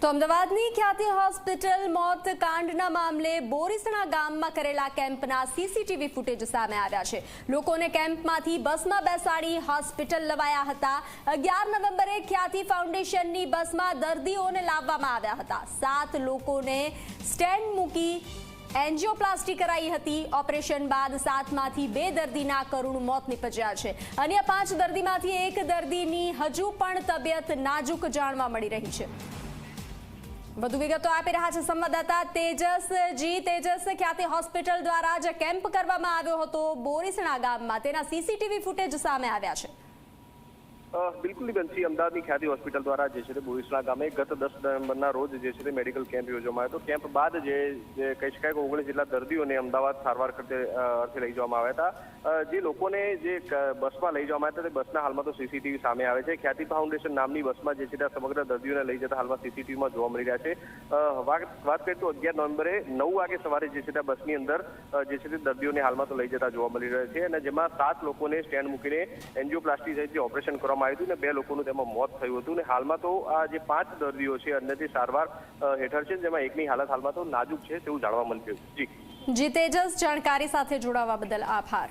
તો અમદાવાદની ખ્યાતિ હોસ્પિટલ મોત કાંડના મામલે બોરીસણા ગામમાં કરેલા કેમ્પના સીસીટીવી ફૂટેજ સામે આવ્યા છે. લોકોને કેમ્પમાંથી બસમાં બેસાડી હોસ્પિટલ લવાયા હતા. અગિયાર નવેમ્બરે ખ્યાતિ ફાઉન્ડેશનની બસમાં દર્દીઓને લાવવામાં આવ્યા હતા. સાત લોકોને સ્ટેન્ડ મૂકી એન્જિયોપ્લાસ્ટી કરાઈ હતી. ઓપરેશન બાદ સાતમાંથી બે દર્દીના કરુણ મોત નીપજ્યા છે. અન્ય પાંચ દર્દીમાંથી એક દર્દીની હજુ પણ તબિયત નાજુક જાણવા મળી રહી છે. વધુ વિગતો આપી રહ્યા છે સંવાદદાતા તેજસજી તેજસ, ખ્યાતિ હોસ્પિટલ દ્વારા જે કેમ્પ કરવામાં આવ્યો હતો બોરીસણા ગામમાં, તેના સીસીટીવી ફૂટેજ સામે આવ્યા છે. બિલકુલ બનશી અમદાવાદની ખ્યાતિ હોસ્પિટલ દ્વારા જે છે તે બોરીસણા ગામે ગત દસ નવેમ્બરના રોજ જે છે તે મેડિકલ કેમ્પ યોજવામાં આવ્યો હતો. કેમ્પ બાદ જે કહી શકાય કે ઓગણીસ જેટલા દર્દીઓને અમદાવાદ સારવાર કરતે અર્થે લઈ જવામાં આવ્યા હતા. જે લોકોને જે બસમાં લઈ જવામાં આવ્યા હતા તે બસના હાલમાં તો સીસીટીવી સામે આવે છે. ખ્યાતિ ફાઉન્ડેશન નામની બસમાં જે છે તે સમગ્ર દર્દીઓને લઈ જતા હાલમાં સીસીટીવીમાં જોવા મળી રહ્યા છે. વાત વાત કરીએ તો અગિયાર નવેમ્બરે નવ વાગે સવારે જે છે તે બસની અંદર જે છે તે દર્દીઓને હાલમાં તો લઈ જતા જોવા મળી રહ્યા છે અને જેમાં સાત લોકોને સ્ટેન્ડ મૂકીને એન્જિયોપ્લાસ્ટી સહિત જે ઓપરેશન કરવામાં આવ્યું હતું. ને બે લોકોનું તેમાં મોત થયું હતું. ને હાલમાં તો આ જે પાંચ દર્દીઓ છે અન્યથી સારવાર હેઠળ છે જેમાં એકની હાલત હાલમાં તો નાજુક છે તેવું જાણવા મળ્યું. જી. જી, તેજસ જાણકારી સાથે જોડાવા બદલ આભાર.